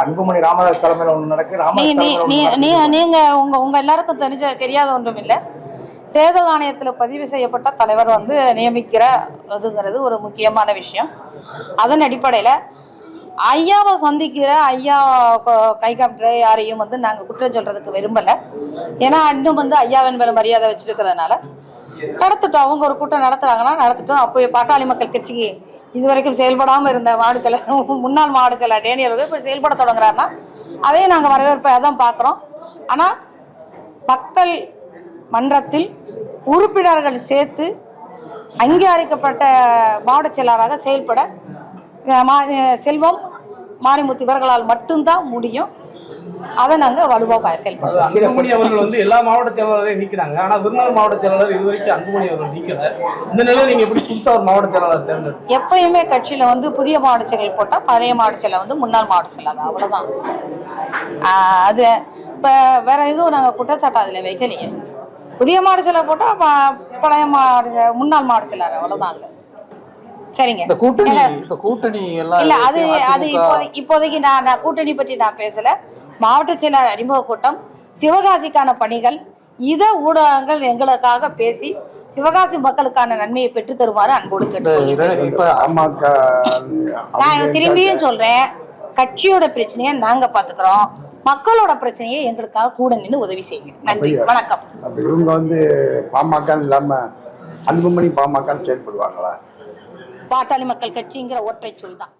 அன்புமணி ராமதாஸ் தலைமையில ஒண்ணு நடக்கு. நீங்க உங்க உங்க எல்லாருக்கும் தெரிஞ்ச தெரியாத ஒன்றும் இல்லை தேர்தல் ஆணையத்துல பதிவு செய்யப்பட்ட தலைவர் வந்து நியமிக்கிற அதுங்கிறது ஒரு முக்கியமான விஷயம். அதன் அடிப்படையில ஐயாவை சந்திக்கிற ஐயா கொ- காட்டுற யாரையும் வந்து நாங்க குற்றம் சொல்றதுக்கு விரும்பல. ஏன்னா இன்னும் வந்து ஐயாவின் மேல மரியாதை வச்சிருக்கிறதுனால. நடத்தட்டும். அவங்க ஒரு கூட்டம் நடத்துறாங்கன்னா நடத்தட்டும். அப்போ பாட்டாளி மக்கள் கட்சிக்கு இதுவரைக்கும் செயல்படாமல் இருந்த மாவட்ட செயலர் முன்னாள் மாவட்ட செயலர் டேனியல் அவர்கள் இப்போ செயல்பட தொடங்குறாருன்னா அதையும் நாங்கள் வரவேற்பை தான் பார்க்குறோம் ஆனால் மக்கள் மன்றத்தில் உறுப்பினர்கள் சேர்த்து அங்கீகரிக்கப்பட்ட மாவட்ட செயலாளராக செயல்பட மா- செல்வம் மாரிமுத்து இவர்களால் மட்டும்தான் முடியும். அதை நாங்கள் வலுவாக செயல்படுறோம் அன்புமணி அவர்கள் வந்து எல்லா மாவட்ட செயலாளரையும் நீக்கிறாங்க. ஆனா விருதுநகர் மாவட்ட செயலாளர் இது வரைக்கும் அன்புமணி அவர்கள் நீக்கல. இந்த நிலையில நீங்க எப்படி புதுசா ஒரு மாவட்ட செயலாளர் தேர்ந்தெடுத்து எப்பயுமே கட்சியில் வந்து புதிய மாவட்ட செயலர் போட்டால் பழைய மாவட்ட செயலர் வந்து முன்னாள் மாவட்ட செயலர் அவ்வளோதான் அது இப்போ வேற எதுவும் நாங்கள் குற்றச்சாட்டு அதில் வைக்கலையே. புதிய மாவட்ட செயலர் போட்டால் பழைய மாவட்ட முன்னாள் மாவட்ட செயலர் அவ்வளோதான் அதில். சரிங்க. இந்த கூட்டணி இப்ப கூட்டணி எல்லாம் இல்ல அது. அது இப்போதைக்கு இப்போதைக்கு நான் கூட்டணி பற்றி நான் பேசல. மாவட்ட செயலர் அறிமுக கூட்டம் சிவகாசிக்கான பணிகள் இத ஊடகங்கள் எங்களுக்காக பேசி சிவகாசி மக்களுக்கான நன்மையை பெற்று தருமாறு அன்போடு நான் திரும்பியும் சொல்றேன் கட்சியோட பிரச்சனையை நாங்க பாத்துக்கிறோம். மக்களோட பிரச்சனையை எங்களுக்காக கூட நின்று உதவி செய்யுங்க. நன்றி வணக்கம். இவங்க வந்து பாமக இல்லாம அன்புமணி பாமக செயல்படுவாங்களா? பாட்டாளி மக்கள் கட்சிங்கிற ஒற்றை சொல் தான்.